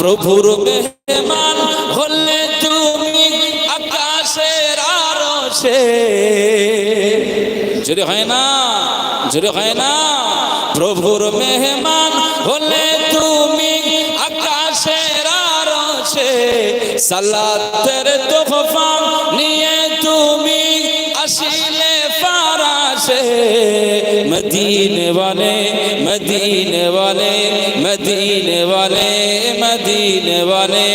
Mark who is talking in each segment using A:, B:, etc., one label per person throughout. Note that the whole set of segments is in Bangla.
A: প্রভুর মেহমান হলে তুমি আকাশের আরশে জোরে হয় না জোরে হয় না প্রভুর মেহমান হলে তুমি আকাশের আরশে সালাতের তোহফা নিয়ে তুমি আসিলে ফারাশে মদিনে वाले मदीने वाले मदीने वाले জীবনে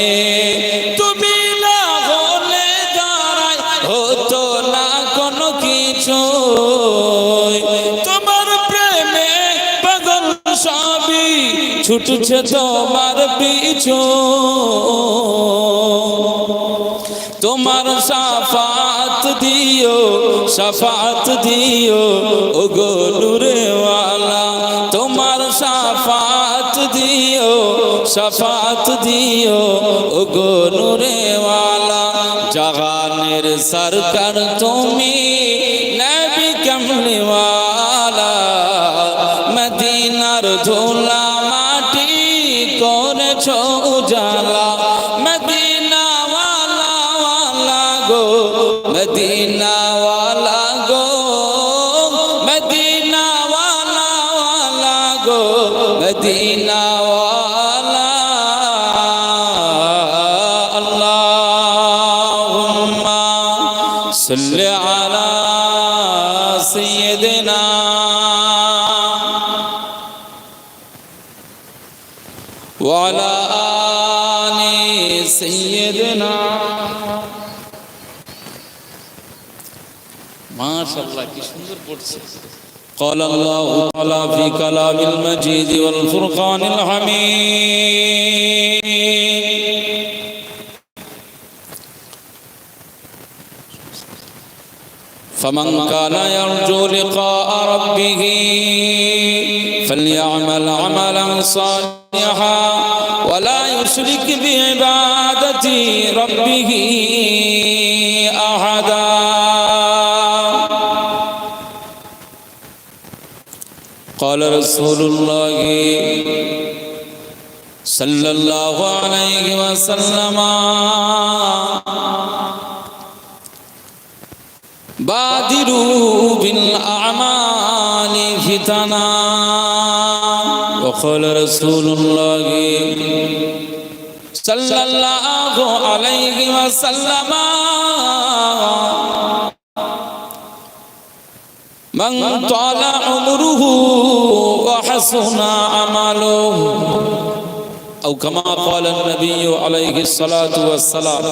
A: তুমি না হলে দাঁড়াই হতো না কোনো কিছু তোমার প্রেমে পাগল সবই ছুটছে তোমার পিছু। তোমার সাফাত দিও সাফাত দিও ও গোলুর সাফাত দিও ও গো নূরেওয়ালা। জাহানের সরকার তুমি সাল্লি আলা সাইয়্যিদিনা وعلى آل سيدنا ما شاء الله কি সুন্দর পড়ছে قال الله تعالى في كلام المجيد والفرقان الحميد فمن كان يرجو لقاء ربه فليعمل عملا صالحا ولا يشرك بعبادة ربه أحدا. قال رسول الله صلى الله عليه وسلم بادروا بالأعمال فتنا وقال رسول الله صلى الله عليه وسلم من طال عمره وحسن عمله أو كما قال النبي عليه الصلاة والسلام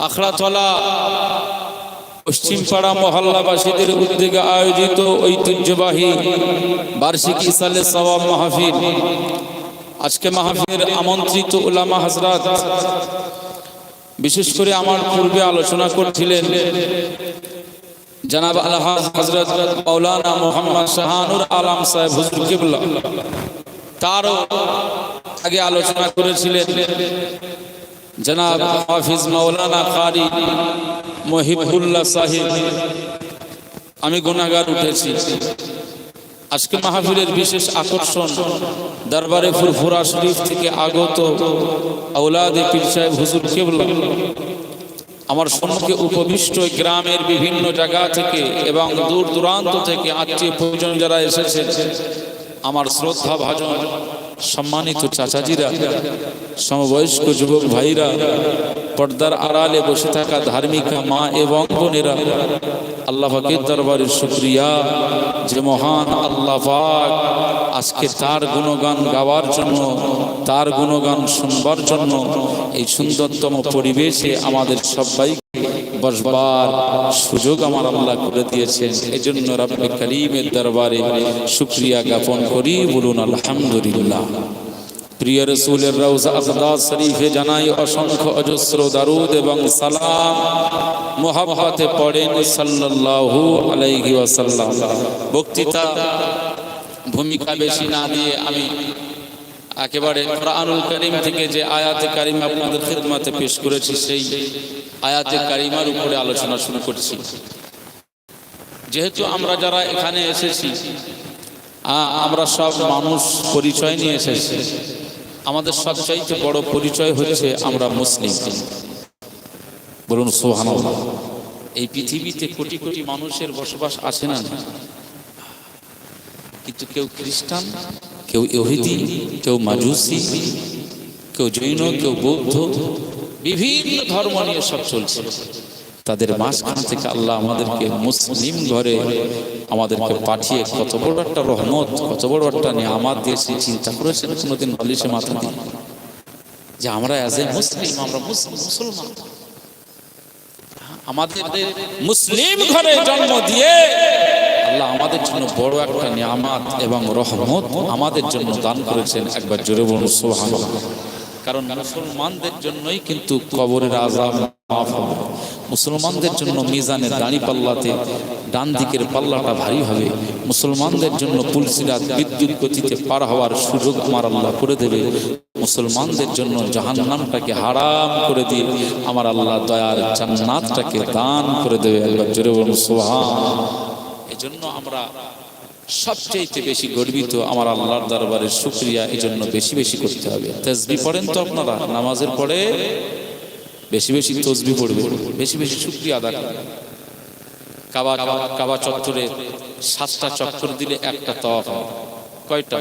A: أخرى طلع পশ্চিমপাড়া মহল্লাবাসীদের উদ্যোগে আয়োজিত ঐতিহ্যবাহী বার্ষিক ইসালে সওয়াব মাহফিল। আজকে মাহফিলের আমন্ত্রিত উলামা হাজরাত বিশেষ করে আমার পূর্বে আলোচনা করছিলেন জানাব আলহাজ হজরত মৌলানা মোহাম্মদ শাহানুর আলম সাহেব হুজুর তারও আগে আলোচনা করেছিলেন জনাব হাফিজ মাওলানা কারি মহিবুল্লাহ সাহেব, আমি গুনাগার উঠেছি। আজকে মাহফিলের বিশেষ আকর্ষণ দরবারে ফুরফুরা শরীফ থেকে আগত আউলাদে পীর সাহেব হুজুর কেবলা। আমার সম্মুখে উপবিষ্ট গ্রামের বিভিন্ন জায়গা থেকে এবং দূর দূরান্ত থেকে আত্মীয় পরিজন যারা এসেছেন, আমার শ্রদ্ধা ভাজন সম্মানিত চাচাজিরা, সমবয়স্ক যুবক ভাইরা, পর্দার আড়ালে বসে থাকা ধার্মিকা মা এবং বোনেরা, আল্লাহ দরবারের শুক্রিয়া। যে মহান আল্লাহফাক আজকে তার গুণগান গাওয়ার জন্য, তার গুণগান শুনবার জন্য এই সুন্দরতম পরিবেশে আমাদের সবাই বসবার সুযোগ আমার আল্লাহ করে দিয়েছেন। এজন্য রাব্বে করিমের দরবারে শুক্রিয়া জ্ঞাপন করি। বলুন, আলহামদুলিল্লাহ। প্রিয় রসুলের রওজা আকদাস শরীফে জানাই অসংখ্য অজস্র দারুদ এবং সালাম। মোহাব্বতে পড়েন সাল্লাল্লাহু আলাইহি ওয়াসাল্লাম। বক্তৃতা ভূমিকা বেশি না দিয়ে আমি একেবারে কোরআনুল করিম থেকে যে আয়াতে কারিম আপনাদের খিদমাতে পেশ করেছি, সেই আয়াতে কারিমার উপরে আলোচনা শুরু করছি। যেহেতু আমরা যারা এখানে এসেছি আমরা সব মানুষ পরিচয় নিয়ে এসেছি। আমাদের সবচাইতে বড় পরিচয় হচ্ছে আমরা মুসলিম। বলুন সোহান এই পৃথিবীতে কোটি কোটি মানুষের বসবাস আছে না? কিন্তু কেউ খ্রিস্টান, কেউ ইহুদি, কেউ মাজুসি, কেউ জৈন, কেউ বৌদ্ধ বিভিন্ন ধর্ম নিয়ে সব চলছে। তাদের মাঝখান থেকে আল্লাহ আমাদেরকে মুসলিম ঘরে আমাদেরকে পাঠিয়ে কত বড় একটা রহমত, কত বড় একটা নিয়ে আমার দেশে চিন্তা করেছেন কোনোদিন বালিশে মাথা দিয়ে। যে আমরা অ্যাজ এ মুসলিম, আমরা মুসলিম, মুসলমান। আমাদের মুসলিম ঘরে জন্ম দিয়ে আল্লাহ আমাদের জন্য বড় একটা নিয়ামাত এবং রহমত আমাদের জন্য দান করেছেন। একবার জোরে বলুন, সুবহানাল্লাহ। কারণ মুসলমানদের জন্যই কিন্তু কবরের আজাব মাফ হবে। মুসলমানদের জন্য মিজানের দাঁড়ি পাল্লাতে ডান দিকের পাল্লাটা ভারী হবে। মুসলমানদের জন্য পুলসিরাত বিদ্যুৎ গতিতে পার হওয়ার সুযোগ আমার আল্লাহ করে দেবে। মুসলমানদের জন্য জাহান্নামটাকে হারাম করে দিয়ে আমার আল্লাহ দয়ার জান্নাতটাকে দান করে দেবে। একবার জোরে বলুন, সুবহান। এজন্য আমরা সবচেয়ে বেশি গর্বিত আমার আল্লাহর দরবারে শুক্রিয়া এই জন্য বেশি বেশি করতে হবে। তসবি পড়েন তো আপনারা? নামাজের পরে বেশি বেশি তসবি পড়বে বেশি বেশি শুক্রিয়া আদা করবে কাবা কাবা চত্বরে সাতটা চক্কর দিলে একটা হয়। কয়টা?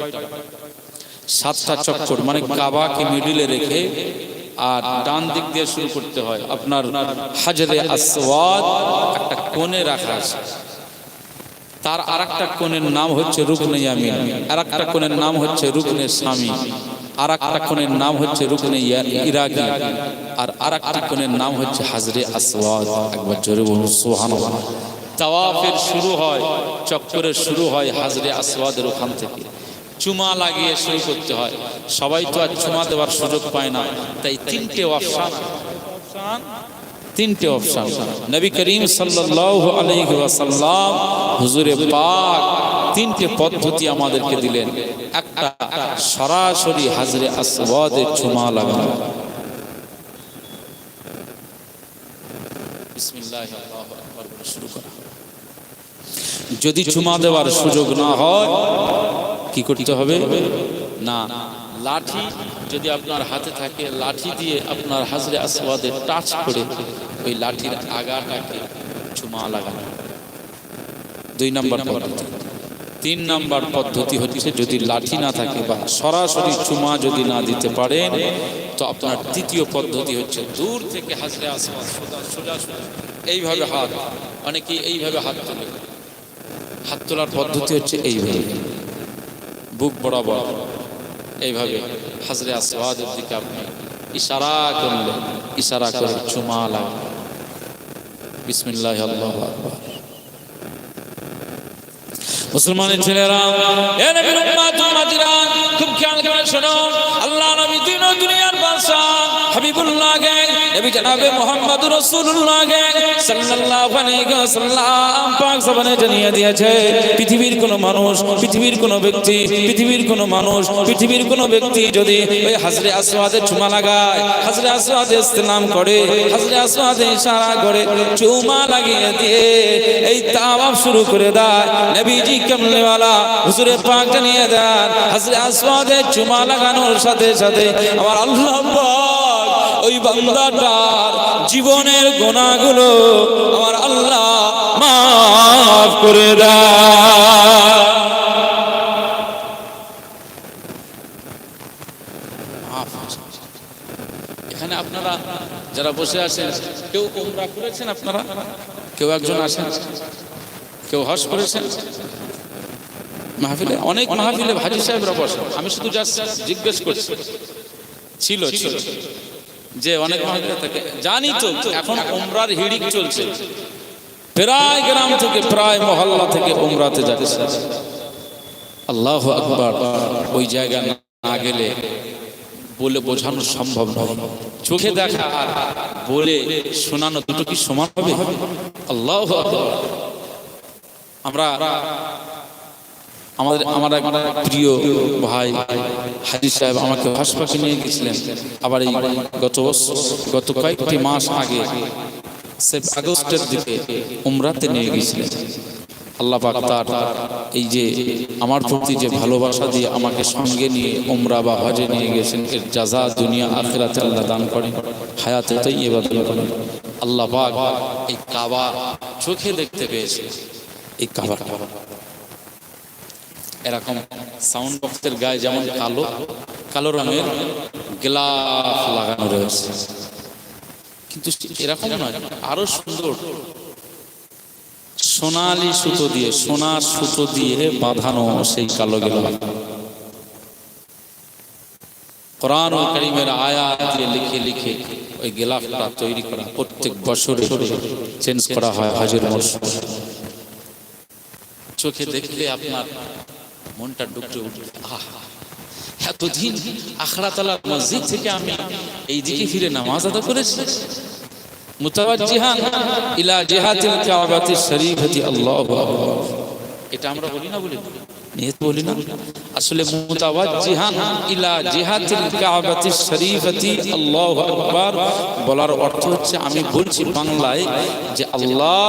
A: সাতটা চক্কর মানে কাবাকে মিডিলে রেখে আর ডান দিক দিয়ে শুরু করতে হয়। আপনার হাজরে আসওয়াদ একটা কোণে রাখা আছে। তার আর একটা কোণের নাম হচ্ছে রুকনে ইয়ামিন। আর একটা কোণের নাম হচ্ছে রুকনে স্বামী আর একটা কোণের নাম হচ্ছে রুকনে ইরাকি। আর আর একটা কোণের নাম হচ্ছে হাজরে আসওয়াদ। একবার জোরে বলুন তাওয়াফের শুরু হয়, চক্করের শুরু হয় হাজরে আসওয়াদের ওখান থেকে। চুমা লাগিয়ে শুরু করতে হয়। সবাই তো আর চুমা দেওয়ার সুযোগ পায় না। তাই তিনটে অপশন তিনটে অপশন নবী করিম আলাইহি হুজুরে পাক, তিনটে পদ্ধতি আমাদেরকে দিলেন। একটা, সরাসরি হাজরে আসওয়াদে চুমা লাগানো। শুরু করা যদি চুমা দেওয়ার সুযোগ না হয়, কি করতে হবে? না। লাঠি যদি আপনার হাতে থাকে লাঠি দিয়ে আপনার হাজরে আসওয়াদে টাচ করে ওই লাঠির আগাটাকে চুমা লাগানো। দুই নম্বর পদ্ধতি। তিন নম্বর পদ্ধতি হচ্ছে যদি লাঠি না থাকে বা সরাসরি চুমা যদি না দিতে পারেন তো আপনার তৃতীয় পদ্ধতি হচ্ছে দূর থেকে হাজরে আসওয়াদ সোজা সোজা এইভাবে হাত অনেকেই এইভাবে হাত তোলে। হাত তোলার পদ্ধতি হচ্ছে এইভাবে। বুক বরাবর এইভাবে হাজরে আসওয়াদের দিকে আপনি ইশারা করলেন ইশারা করে চুমা লাগলেন। বিসমিল্লাহ আল্লাহ আকবার মুসলমানের ছেলেরা খুব খেয়াল করে শোনো, আল্লাহ দুনিয়ার কোন ব্যক্তি, পৃথিবীর মানুষ, পৃথিবীর ব্যক্তি যদি ওই লাগায় ইস্তেলাম করে, হাজরে আসওয়াদে ইশারা করে, চুমা লাগিয়ে দিয়ে এই তাওয়াফ শুরু করে দেয়, নবীজি কামলেওয়ালা হুজুরে পাক জানিয়ে দেন, হাজরে আসওয়াদে চুমা লাগানোর সাথে সাথে আমার আল্লাহ পাক ওই বান্দাটার জীবনের গোনাগুলো আমার আল্লাহ মাফ করে দেয় এখানে আপনারা যারা বসে আছেন, কেউ উমরা করেছেন আপনারা? কেউ একজন আছেন? কেউ হজ করেছেন? মাহফিলে অনেক মাহফিলে ভাজি সাহেবরা বসে। আমি শুধু জাস্ট জিজ্ঞেস করছি। ছিল ছিল। যে অনেক মাহফিলে থাকে। জানি তো, এখন উমরার হিড়িক চলছে। প্রায় গ্রাম থেকে, প্রায় মহল্লা থেকে উমরাতে যাচ্ছে। আল্লাহ আকবার, ওই জায়গা না গেলে বলে বোঝানো সম্ভব নয় চোখে দেখা আর বলে শোনানো দুটো কি সমান হবে? আল্লাহ। আমরা আমাদের আমার এক প্রিয় ভাই হাজি সাহেব আমাকে হাসপাতালে নিয়ে গেছিলেন। আবার এই গত গত কয়েকটি মাস আগে আগস্টের দিকে উমরাতে নিয়ে গেছিলেন। আল্লাহ পাক তার এই যে আমার প্রতি যে ভালোবাসা দিয়ে আমাকে সঙ্গে নিয়ে উমরা বা হজে নিয়ে গেছেন, এর জাজা দুনিয়া আখিরাতে আল্লাহ দান করেন, হায়াতে তাই এবার করেন। আল্লাহ এই কাবা চোখে দেখতে পেয়েছে এই কাবাটা এরকম সাউন্ড বক্সের গায়ে যেমন কালো কালো রঙের গ্লাস লাগানো রয়েছে। কিন্তু এরকম নয়, আরও সুন্দর। সোনালি সুতো দিয়ে সোনার সুতো দিয়ে বাঁধানো সেই কালো গেলাফ কোরআন করিমের আয়াত দিয়ে লিখে লিখে ওই গেলাফটা তৈরি করা প্রত্যেক বছরে চেঞ্জ করা হয় হাজির মরশুম। চোখে দেখলে আপনার মনটা ডুবতে উঠবে আহা, এতদিন আখড়া তালা মসজিদ থেকে আমি এই দিকে ফিরে নামাজ আদা করেছি। ইলা এটা আমরা বলি না বলি? বলি ইলা বলার অর্থ হচ্ছে আমি বলছি বাংলায় যে আল্লাহ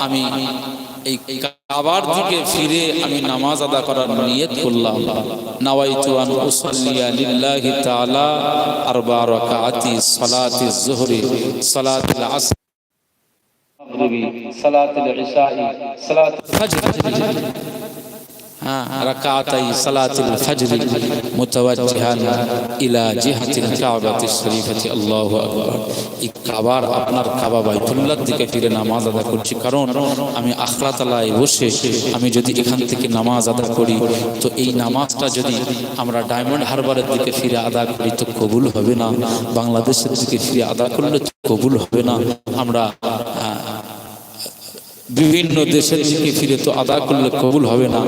A: আমি এই কাবার দিকে ফিরে আমি নামাজ আদা করার নিয়ত করলাম। নাওয়াইতু আন উসাল্লিয়া লিল্লাহি তাআলা আরবা রাকাতি সালাতি যুহরি সালাতুল আসর। সালাতুল ইশাই সালাতুল ফজর সালাতুল ফজর মুতাওয়াজ্জিহান ইলা জিহাতিল কাবাতি শরীফাতি, আল্লাহু আকবার। এই কাবার আপনার কাবা বাইতুল্লাহর দিকে ফিরে নামাজ আদা করছি, কারণ আমি আখরা তালায় বসে আমি যদি এখান থেকে নামাজ আদা করি, তো এই নামাজটা যদি আমরা ডায়মন্ড হারবারের দিকে ফিরে আদা করি, তো কবুল হবে না। বাংলাদেশের দিকে ফিরে আদা করলে তো কবুল হবে না। আমরা বিভিন্ন দেশের দিকে ফিরে তো আদা করলে কবুল হবে না।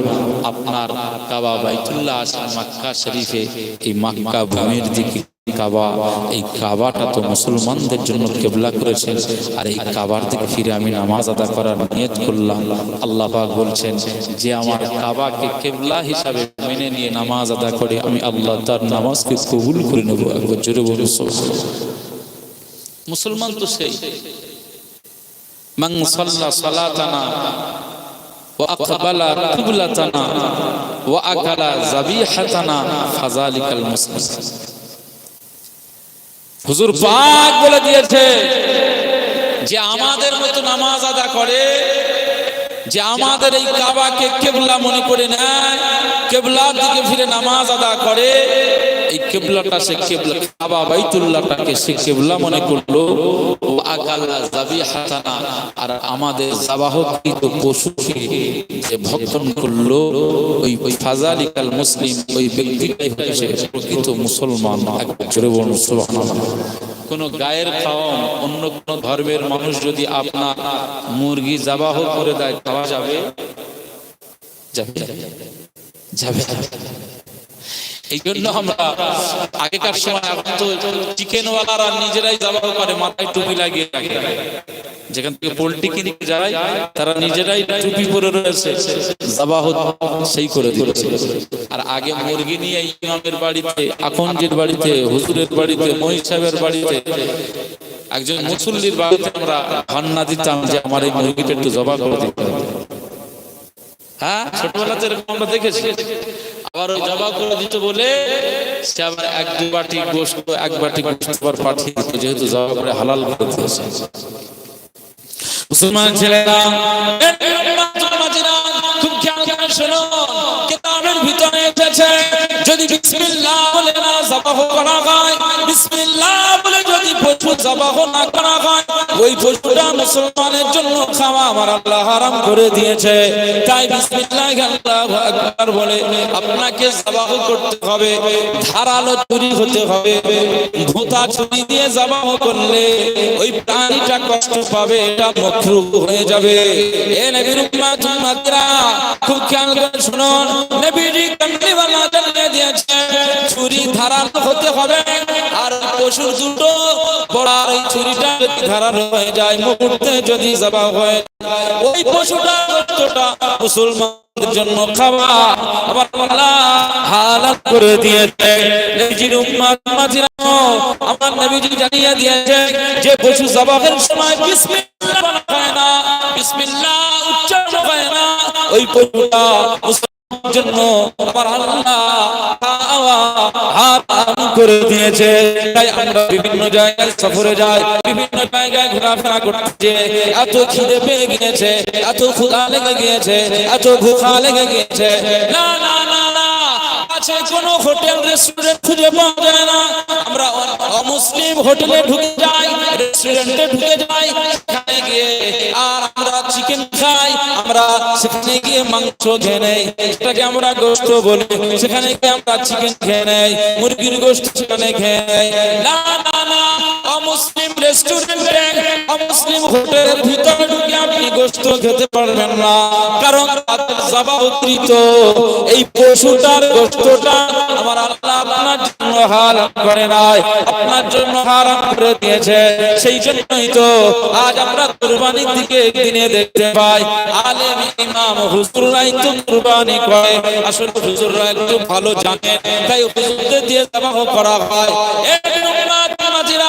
A: আপনার কাবা বাইতুল্লাহ মাক্কা শরীফে, এই মাক্কা ভূমির দিকে কাবা, এই কাবাটা তো মুসলমানদের জন্য কেবলা করেছেন আর এই কাবার থেকে ফিরে আমি নামাজ আদা করার নিয়ত করলাম। আল্লাহ পাক বলছেন, যে আমার কাবাকে কেবলা হিসাবে মেনে নিয়ে নামাজ আদা করে, আমি আল্লাহ তার নামাজকে কবুল করে নেব। জোরে বলুন মুসলমান তো সেই। من صلى صلاتنا وأقبل قبلتنا وأكل ذبيحتنا فذلك المسلم হুজুর পাক বলে দিয়েছে যে আমাদের মতো নামাজ আদা করে যে আমাদের এই কাবাকে কেবলা মনে করে নেয় কেবলার দিকে ফিরে নামাজ আদা করে এই কেবলাটা সে কেবলা, কাবা বাইতুল্লাহটাকে সে কেবলা মনে করল আর আমাদের পশুকে যে ভক্ষণ করল, ওই ওই ফাজালিকাল মুসলিম, ওই ব্যক্তিটাই প্রকৃত মুসলমান। জোরে গায়ের খাওয়াম, অন্য কোন ধর্মের মানুষ যদি আপনার মুরগি জাবাহ করে দেয়, খাওয়া যাবে যাবে যাবে। এই জন্য আমরা আগেকার সময় এখন তো চিকেন ওয়ালারা নিজেরাই জবাহ করে, মাথায় টুপি লাগিয়ে রাখে। যেখান থেকে পোল্ট্রি কিনে যায় তারা নিজেরাই টুপি পরে রয়েছে। জবাহ সেই করে দিচ্ছে আর আগে মুরগি নিয়ে ইমামের বাড়িতে, আকন্দের বাড়িতে, হুজুরের বাড়িতে মহিষ সাহেবের বাড়িতে, একজন মুসল্লির বাড়িতে আমরা ভান্না দিতাম যে আমার এই মুরগিটা একটু জবা করে দিতে হ্যাঁ ছোটবেলাতে এরকম আমরা দেখেছি। আবার ওই জবা করে দিত বলে সে আবার এক দু বাটি এক বাটি পাঠিয়ে দিত যেহেতু জবা করে হালাল করে দিয়েছে মুসলমান ছেলেরা খুব খেয়াল করে শোনো কিতাবের ভিতরে এসেছে। যদি বিসমিল্লাহ বলে না জবাহ করা হয়, বিসমিল্লাহ বলে যদি পশু জবাহ না করা হয়, ওই পশুটা মুসলমানের জন্য খাওয়া আমার আল্লাহ হারাম করে দিয়েছে। তাই বিসমিল্লাহ আল্লাহু আকবার বলে আপনাকে জবাহ করতে হবে, ধারালো ছুরি হতে হবে ভোতা ছুরি দিয়ে জবাহ করলে ওই প্রাণীটা কষ্ট পাবে, এটা মকরু হয়ে যাবে। এ নবীর উম্মাতিরা, খুব খেয়াল করে শুনুন বড় জন্য খাওয়া। হালাল করে দিয়েছে। আমার নবীজি জানিয়ে দিয়েছে যে পশু জবাহের সময় উচ্চারণ হয় না। ওই পশুটা জন্য করে দিয়েছে। তাই আমরা বিভিন্ন জায়গায় সফরে যাই, বিভিন্ন জায়গায় ঘোরাফেরা এত খিদে পেয়ে গিয়েছে, এত লেগে গিয়েছে, এত ভুখা লেগে গিয়েছে। রেস্টুরেন্ট আমরা হোটেলে সেখানে গিয়ে মাংস খেয়ে নেয়। সেটাকে আমরা গোস্ত বলি। সেখানে গিয়ে আমরা চিকেন খেয়ে নেয়। মুরগির গোস্ত সেখানে খেয়ে নেয়। না না না অমুসলিম রেস্টুরেন্টে অমুসলিম হোটেলের ভিতরে ঢুকে আপনি গোস্ত খেতে পারবেন না। কারণ তাদের জবাবকৃত এই পশুটার গোস্তটা আমার আল্লাহ আপনার জন্য হারাম করে নাই। আপনার জন্য হারাম করে দিয়েছে। সেই জন্যই তো আজ আমরা কুরবানির দিকে দিনে দেখতে পাই। আলেম, ইমাম হুজুররাই তো কুরবানি করে। আসলে হুজুররা একটু ভালো জানে। তাই হুজুরদের দিয়ে জবাহ করা হয়। এই উম্মাত নামাজিরা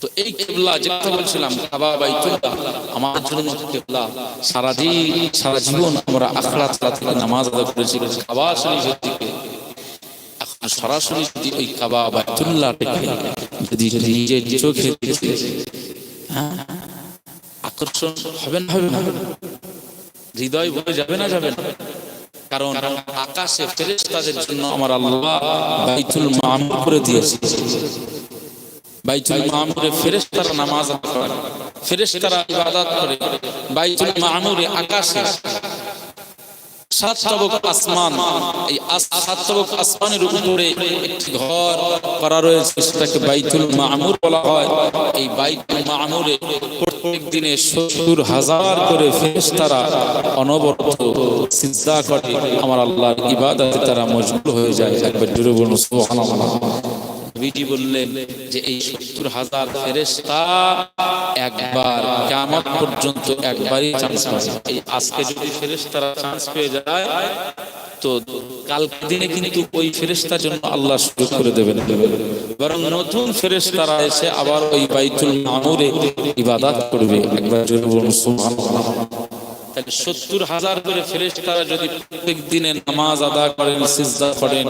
A: তো এই কেবলা যে কথা বলছিলাম কাবা বাইতুল্লাহ আমার জন্য কেবলা সারাদিন সারা জীবন আমরা আখড়া তালা থেকে নামাজ আদায় করেছি কাবা শরীফের দিকে। এখন সরাসরি যদি ওই কাবা বাইতুল্লাহটাকে যদি নিজের চোখে দেখে, হ্যাঁ, আকর্ষণ হবে না হবে না? হৃদয় বলে যাবে না যাবে না? কারণ আকাশে ফেরেশতাদের জন্য আমার আল্লাহ বাইতুল মামুর করে দিয়েছে। বাইতুল মামুরে ফেরেশতারা নামাজ আদায় করে, ফেরেশতারা ইবাদত করে। বাইতুল মামুরে আকাশে সাত আসমান, এই সাত আসমানের উপরে একটি ঘর করা রয়েছে, সেটাকে বাইতুল মামুর বলা হয়। এই বাইতুল মামুরে প্রত্যেক দিনে সত্তর হাজার করে ফেরেশতারা অনবরত সিজদা করে। আমার আল্লাহর ইবাদতে তারা মজবুর হয়ে যায়। একবার জোরে বলুন, সুবহানাল্লাহ। নবীজি বললেন যে এই সত্তর হাজার ফেরেশতা একবার কিয়ামত পর্যন্ত একবারই চান্স পাবে। এই আজকে যদি ফেরেশতারা চান্স পেয়ে যায়, তো কালকে দিনে কিন্তু ওই ফেরেশতার জন্য আল্লাহ সুযোগ করে দেবেন। বরং নতুন ফেরেশতারা এসে আবার ওই বাইতুল মামুরে ইবাদত করবে। একবার জোরে বলুন, সুবহানাল্লাহ। তাহলে সত্তর হাজার করে ফেরেশতারা যদি প্রত্যেক দিনে নামাজ আদা করেন করেন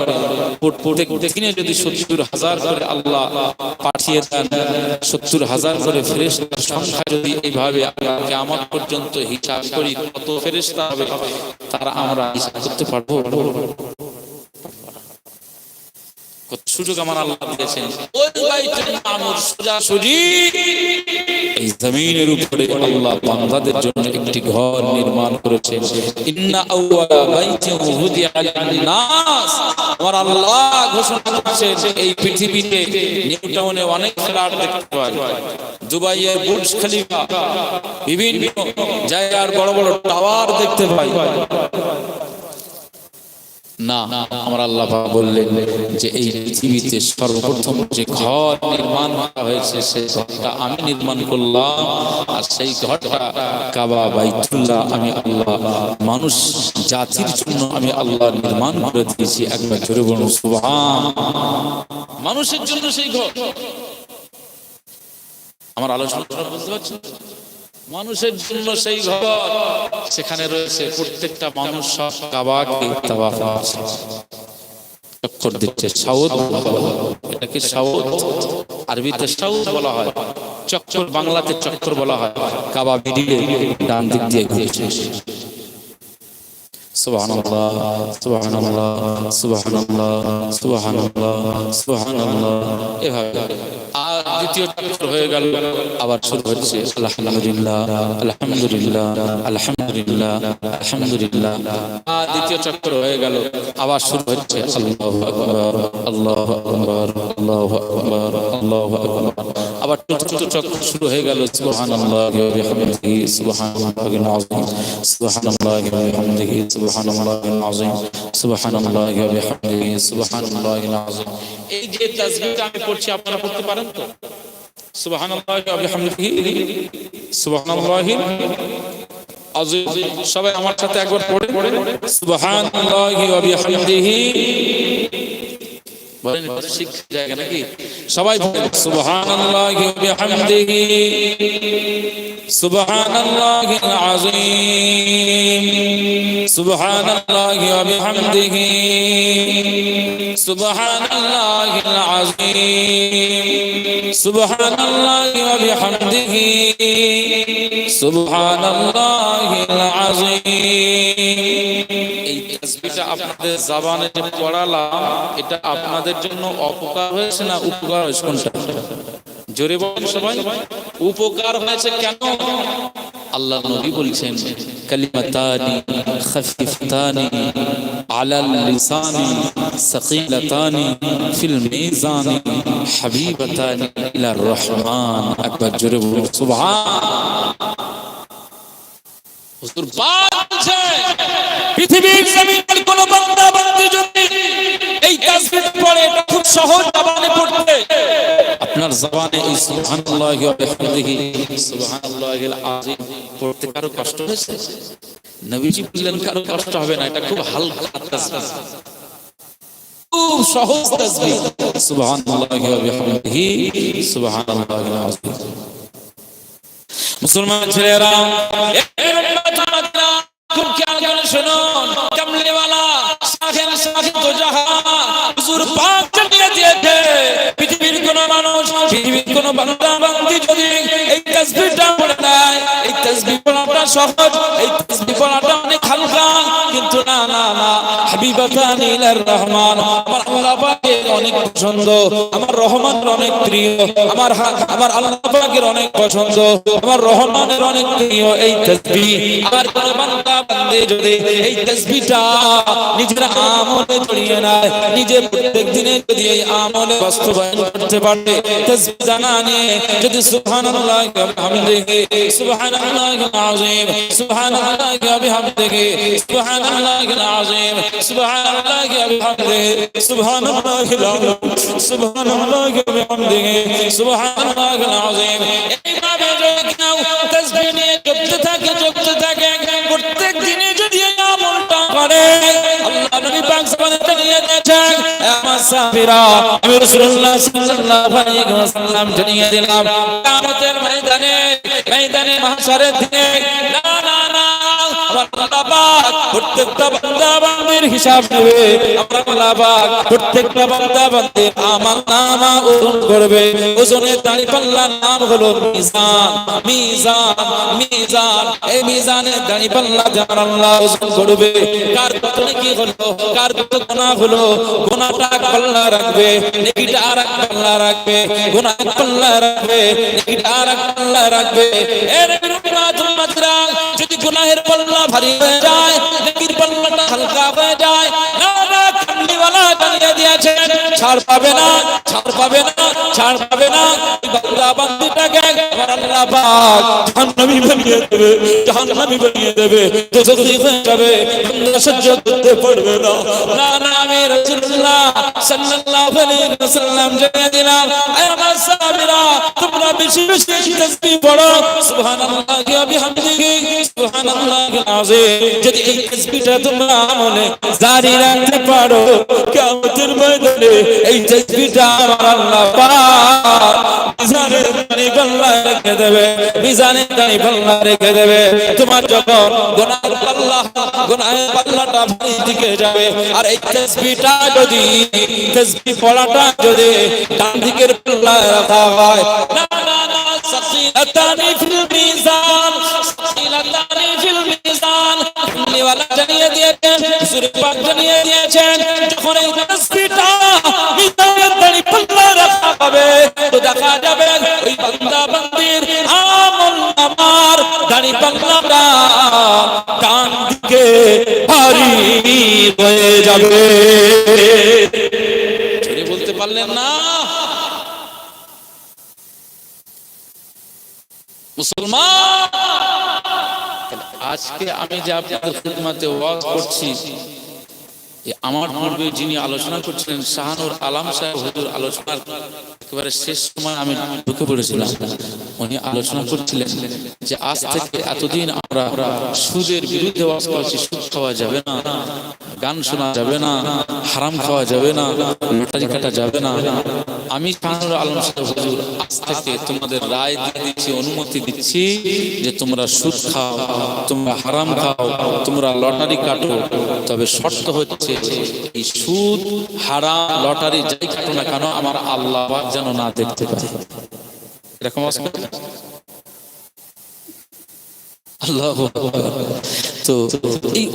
A: করেন, প্রত্যেক দিনে যদি সত্তর হাজার করে আল্লাহ পাঠিয়ে দেন, সত্তর হাজার করে ফেরেশতার সংখ্যা যদি এইভাবে কিয়ামত পর্যন্ত হিসাব করি, কত ফেরেশতা হবে, তারা আমরা হিসাব করতে পারব? সুযোগ আমার আল্লাহ দিয়েছেন। এই জমিনের উপরে আল্লাহ বান্দাদের জন্য একটি ঘর নির্মাণ ঘোষণা করছেন, এই পৃথিবীতে অনেক দেখতে খলিফা, বিভিন্ন জায়গার বড় বড় টাওয়ার দেখতে পাই। না, আমার আল্লাহ বললেন যে এই পৃথিবীতে সর্বপ্রথম যে ঘর নির্মাণ করা হয়েছে, সেই ঘরটা আমি নির্মাণ করলাম। আর সেই ঘরটা কাবা, বাইতুল্লাহ, আমি আল্লাহ, মানুষ জাতির জন্য আমি আল্লাহ নির্মাণ করে দিয়েছি। একবার জোরে বলুন, সুবহান। মানুষের জন্য সেই ঘর। আমার আলোচনা বুঝতে পারছেন মানুষের জন্য সেই ঘর। সেখানে রয়েছে প্রত্যেকটা মানুষ সব কাবাকে চক্কর দিচ্ছে। হয়। এটাকে সাউদ আরবিতে সাউদ বলা হয়। চক্কর বাংলাতে চক্কর বলা হয়। কাবা মিডিলে ডান দিক দিয়ে ঘুরছে। সুবহানাল্লাহ সুবহানাল্লাহ সুবহানাল্লাহ সুবহানাল্লাহ সুবহানাল্লাহ। এভাবে। আর দ্বিতীয় চক্র হয়ে গেল, আবার শুরু হচ্ছে আলহামদুলিল্লাহ আলহামদুলিল্লাহ আলহামদুলিল্লাহ আলহামদুলিল্লাহ। দ্বিতীয় চক্র হয়ে গেল, আবার শুরু হচ্ছে আল্লাহ আকবার, আল্লাহু আকবার আল্লাহু আকবার আল্লাহু আকবার। আবার চতুর্থ চক্র শুরু হয়ে গেল। সুবহানাল্লাহি ওয়া বিহামদিহি সুবহানাল্লাহিল আযীম সুবহানাল্লাহি ওয়া বিহামদিহি সুবহানাল্লাহিল আযীম সুবহানাল্লাহি ওয়া বিহামদিহি সুবহানাল্লাহিল আযীম এই যে তাসবিহটা আমি আপনারা পারেন তো? সুবহানাল্লাহি ওয়া বিহামদিহি সুবহানাল্লাহিল আযীম সবাই আমার সাথে একবার পড়ে। সুবহানাল্লাহি এটা জায়গা নাকি? সবাই বলেন সুবহানাল্লাহি ওয়া বিহামদিহি সুবহানাল্লাহিল আযীম সুবহানাল্লাহি ওয়া বিহামদিহি সুবহানাল্লাহিল আযীম সুবহানাল্লাহি ওয়া বিহামদিহি সুবহানাল্লাহিল আযীম এই তাসবিহটা আপনাদের জবানে যে পড়ালাম, এটা আপনাদের জন্য অপকার হয়েছে না উপকার হয়েছে কোনটা? জোরে বলেন সবাই। উপকার হয়েছে কেন? আল্লাহ নবী বলছেন, কালিমাতানি, খাফিফতানি, আলাল লিসানি, সাকিলাতানি, ফিল মিজানি, হাবিবাতানি ইলার রহমান। একবার জোরে বলুন, সুবহান। হুজুর বলছে পৃথিবীর জমিনের কোন বান্দা বান্দি যদি এই তাসবিহ পড়ে এটা খুব সহজ জবানে পড়তে। আপনার জবানে এই সুবহানাল্লাহি ওয়া বিহামদিহি, সুবহানাল্লাহিল আযীম পড়তে কারও কষ্ট হয়েছে? নবীজি বললেন, কারও কষ্ট হবে না, এটা খুব হালকা তাসবিহ। খুব সহজ তাসবিহ। সুবহানাল্লাহি ওয়া বিহামদিহি, সুবহানাল্লাহিল আযীম। মুসলমান ছেলেরা খুব খেয়াল করে শুনুন। সাহেব তো জাহা হুজুর পাক জানিয়ে দিয়েছে, পৃথিবীর কোন মানুষ, পৃথিবীর কোন বান্দা বান্দি যদি এই তাসবিহটা পড়ে নেয়, এই তাসবিহ পড়াটা সহজ, এই তাসবিহ পড়াটা কিন্তু না না না হাবিবাতান ইলার রহমান। আমার আল্লাহ পাকের অনেক পছন্দ, আমার রহমানের অনেক প্রিয়, আমার আমার আল্লাহ পাকের অনেক পছন্দ, আমার রহমানের অনেক প্রিয় এই তাসবিহ আমার কোন বান্দা বান্দে যদি এই তাসবিহটা নিজের আমলে জড়িয়ে নেয়, নিজে প্রত্যেক দিনে যদি এই আমলে বাস্তবায়ন করতে পারে জানা নিয়ে যদি সুবহানাল্লাহ বিহামদিহি সুবহানাল্লাহ ওয়া বিহামদিহি সুবহানাল্লাহিল আযীম, সুবহানাল্লাহ ওয়া বিহামদিহি সুবহানাল্লাহিল আযীম সুবহানাল্লাহ ওয়া বিহামদিহি সুবহানাল্লাহিল আযীম। এইভাবে যদি কেউ তাসবিহ নিয়ে জপতে থাকে জপতে থাকে, প্রত্যেক দিনে যদি এই আমলটা করে, আল্লাহ নবী পাক সাল্লাল্লাহু আলাইহি দিয়েছেন আমার সাহাবীরা, আমি রাসূলুল্লাহ সাল্লাল্লাহু আলাইহি ওয়াসাল্লাম জানিয়ে দিলাম কিয়ামতের ময়দানে ময়দানে মাহশারের দিনে, না না আমার আল্লাহ পাক প্রত্যেকটা বান্দা বান্দির হিসাব নেবে। আমার আল্লাহ পাক প্রত্যেকটা বান্দা বান্দির আমার নামা ওজন করবে। ওজনের দাড়ি পাল্লার নাম হলো মিজান। মিজান মিজান, এই মিজানের দাড়ি পাল্লা যার আল্লাহ ওজন করবে। কার কত কি হলো, কার কত গুনাহ হলো গুনাহটা এক পাল্লা রাখবে, নেকিটা আর এক পাল্লা রাখবে গুনাহ এক পাল্লা রাখবে, নেকিটা আর এক পাল্লা রাখবে। এর বিরুদ্ধে মাত্রা যদি গুনাহের পাল্লা ভারী হয়ে যায়, নেকির পাল্লাটা হালকা হয়ে যায়। না না কামলিওয়ালা জানিয়ে দিয়েছে ছাড় পাবে না, ছাড় পাবে না, ছাড় পাবে না। বান্দা বান্দিটাকে আমার আল্লাহ পাক জাহান্নামী বানিয়ে দেবে, জাহান্নামী বানিয়ে দেবে। হয়ে যাবে বান্দা সহ্য করতে পারবে না। না না, আমি রাসূলুল্লাহ সাল্লাল্লাহু আলাইহি ওয়াসাল্লাম জানিয়ে দিলাম আয় আমার সাহাবীরা, তোমরা বেশি বেশি তাসবিহ পড়ো। সুবহানাল্লাহি ওয়া বিহামদিহি সুবহানাল্লাহিল আযীম যদি এই তাসবিহটা তোমরা আমলে জারি রাখতে পারো, কিয়ামতের ময়দানে এই তাসবিহটা আমার আল্লাহ পাক মিজানের দানি পাল্লা রেখে দেবে, মিজানের দানি পাল্লা রেখে দেবে। তোমার যখন গুনাহের পাল্লা গুনাহের পাল্লাটা ভারী দিকে যাবে, আর এই তাসবিহটা যদি তাসবিহ পড়াটা যদি ডান দিকের পাল্লা রাখা হয়, না না না, সাকিলাতানি ফিল মিজান, সাকিলাতানি ফিল মিজান। নিওয়ালা জানিয়ে দিয়েছেন সুরে পাক জানিয়ে দিয়েছেন, যখন এই তাসবিহটা দেখা যাবে ওই বান্দা বান্দির আমল নামার দাড়ি পাল্লাটা ডান দিকে ভারী হয়ে যাবে। বলতে পারলেন না? মুসলমান আজকে আমি যে আপনাদের খিদমাতে ওয়াজ করছি আমার পূর্বে যিনি আলোচনা করছিলেন শাহানুর আলাম সাহেব আলোচনার একেবারে শেষ সময় আমি ঢুকে পড়েছিলাম। উনি আলোচনা করছিলেন যে, আজ থেকে এতদিন আমরা সুদের বিরুদ্ধে সুদ খাওয়া যাবে না, গান শোনা যাবে না, হারাম খাওয়া যাবে না, লটারি কাটা যাবে না। আমি শাহানুর আলম সাহেব আজ থেকে তোমাদের রায় দিয়ে দিচ্ছি, অনুমতি দিচ্ছি যে তোমরা সুদ খাও, তোমরা হারাম খাও, তোমরা লটারি কাটো। তবে শর্ত হচ্ছে এই সুদ, হারাম, লটারি যাই কাটো না কেন, আমার আল্লাহ যেন না দেখতে পারে। এরকম আল্লাহ তো এই